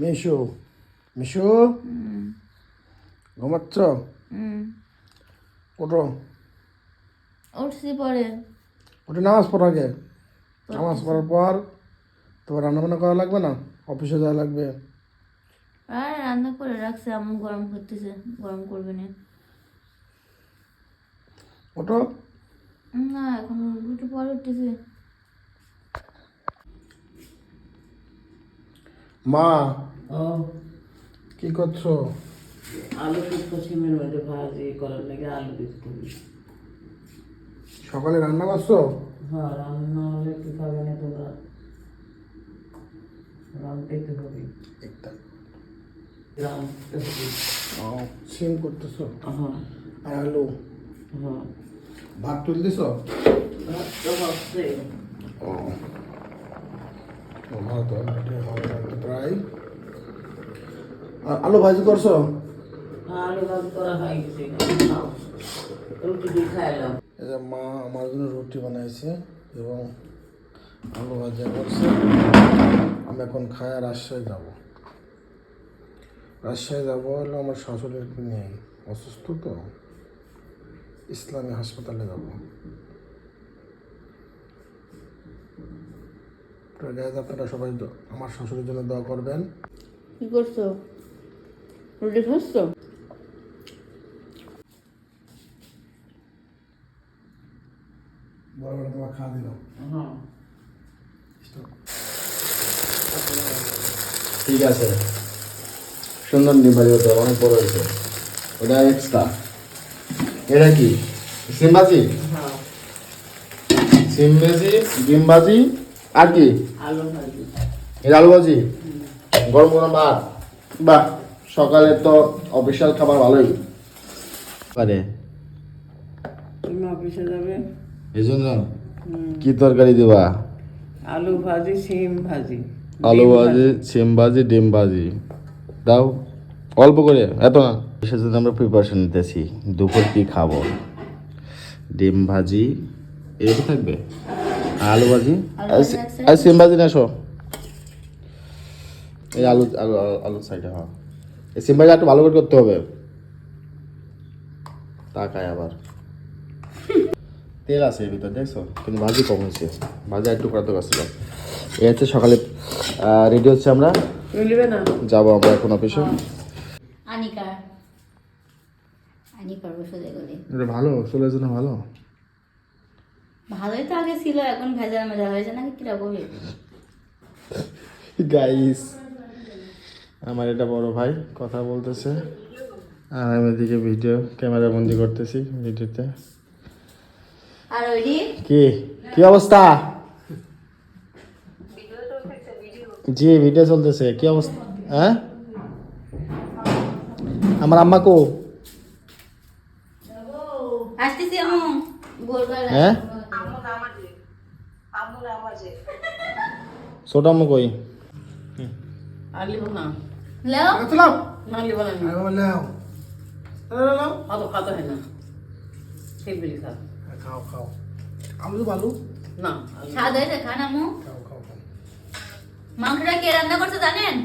মিশু মিশু? ঘুমাচ্ছ? হুম। ওঠো। উঠছি পরে। ওঠে নামাজ পড়ো আগে। নামাজ পড়ার পর তোমার রান্না বান্না করা লাগবে না? অফিসে যাওয়া লাগবে? আর রান্না করে রাখছে। আম্মু গরম করতেছে গরম করবে না। ওঠো। না এখন একটু পরে উঠতেছে। মা ও কি করছ? আলু শুক্তো সিমের মধ্যে ভাজি করার লাগে আলু দিতে সকালে রান্না করছ? হ্যাঁ রান্না হলে কি খাবে না তোমরা? রান্নতেই তো হবে। একটা। সিম করতেছো? হ্যাঁ। আর আলু? হ্যাঁ। ভাত তুলতেছো? তো হচ্ছে ও। ভাত প্রায় আর আলু ভাজি করছ? আলু ভাজি করা হয়ে গেছে। রুটি দিয়ে খাইলাম এই মা আমার জন্য রুটি বানাইছে এবং আলু ভাজা করছে। আমি এখন খায় রাজশাহী যাব। রাজশাহী যাব হলো আমার শাশুড়ির নিয়ে অসুস্থ তো। ইসলামী হাসপাতালে যাব। আপনারা সবাই আমার শাশুড়ির জন্য দোয়া করবেন। কি করছ? রুটি খাচ্ছো বড় বড় তোমার খাওয়া দিল হ্যাঁ ঠিক আছে। সুন্দর ডিমবাজি হবে, অনেক বড় হয়েছে। ওটা এক্সট্রা এটা কি? সিমবাজি হ্যাঁ। সিমবাজি ডিমবাজি আর কি? আলু ভাজি। এটা আলু ভাজি? গরম গরম ভাত। বাহ। সকালে তো অফিসিয়াল খাবার ভালোই। পারে তুমি অফিসে যাবে? এই জন্য কি তরকারি দিবা? আলু ভাজি সিম ভাজি। আলু ভাজি সিম ভাজি ডিম ভাজি। দাও। অল্প করে এত না। সেজন্য আমরা প্রিপারেশন নিতেছি দুপুর কি খাব? ডিম ভাজি এরকম থাকবে? আলু ভাজি? আর সিম ভাজি না এই আলু আলু আলু- আলু সাইডে হ্যাঁ। এই সিম ভাজি একটু ভালো করে করতে হবে। তাকায় আবার। তেল আছে এর ভিতর দেখছ? কিন্তু ভাজি কম হয়েছে। ভাজি একটু করাতে পারছিলাম এই হচ্ছে সকালে রেডি হচ্ছে আমরা। তুমি নেবে না? যাব আমরা এখন অফিসে আনিকা। আনিকার ওষুধ এগুলি এটা ভালো চুলের জন্য ভালো। ভালোই তো আগে ছিল এখন ভেজাল মেজাল হয়েছে নাকি কীরকম গাইস আমার এটা বড় ভাই কথা বলতেছে। আর আমি এদিকে ভিডিও ক্যামেরা বন্দি করতেছি ভিডিওতে। কি? কি অবস্থা? জি ভিডিও চলতেছে। কি অবস্থা? হ্যাঁ? আমার আম্মা কো? হ্যাঁ? ছোট আম্মু কই? না লেও চলাও না লিব না আরে বাবা, নাও আরে নাও অত খাতে না ঠিক বলি খা খাও খাও আলু তো না স্বাদ হয়েছে খান আমু খাও খাও খাও মাংসটা কে রান্না করছে জানেন?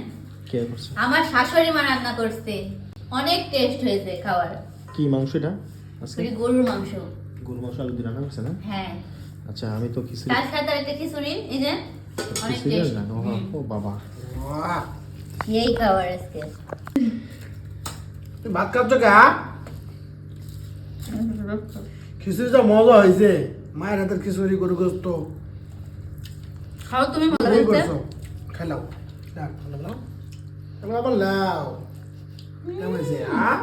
কে করছে? আমার শাশুড়ি মা রান্না করছে। অনেক টেস্ট হয়েছে খাওয়ার। কি মাংস এটা? আজকে? গরুর মাংস। গরু মাংস আলু দিয়ে রান্না করছে না? হ্যাঁ। আচ্ছা আমি তো খিচুড়ি তার সাথে একটা খিচুড়ি এই যে অনেক টেস্ট ও বাবা। এই খাবার আজকে ভাত খাচ্ছ কে খিচুড়িটা মজা হয়েছে। মায়ের হাতের খিচুড়ি গরু গোস্ত খাও তুমি ভালো হয়েছে? করছ? খেলাও লাও, লাও। এবার আবার লাও কেমন হয়েছে হ্যাঁ?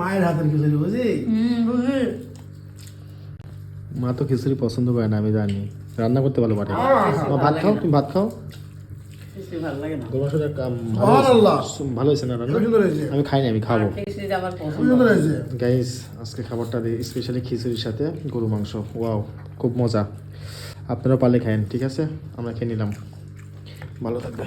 মায়ের হাতের খিচুড়ি বুঝি মা তো খিচুড়ি পছন্দ করে না আমি জানি। রান্না করতে ভালো পারে ভাত খাও তুমি ভাত খাও? ভালো হয়েছে। না রান্না আমি খাইনি আমি খাব। গাইস আজকে খাবারটা দিই স্পেশালি খিচুড়ির সাথে গরু মাংস। ওয়াও খুব মজা। আপনারা পারলে খাইন ঠিক আছে? আমরা খেয়ে নিলাম। ভালো থাকবে।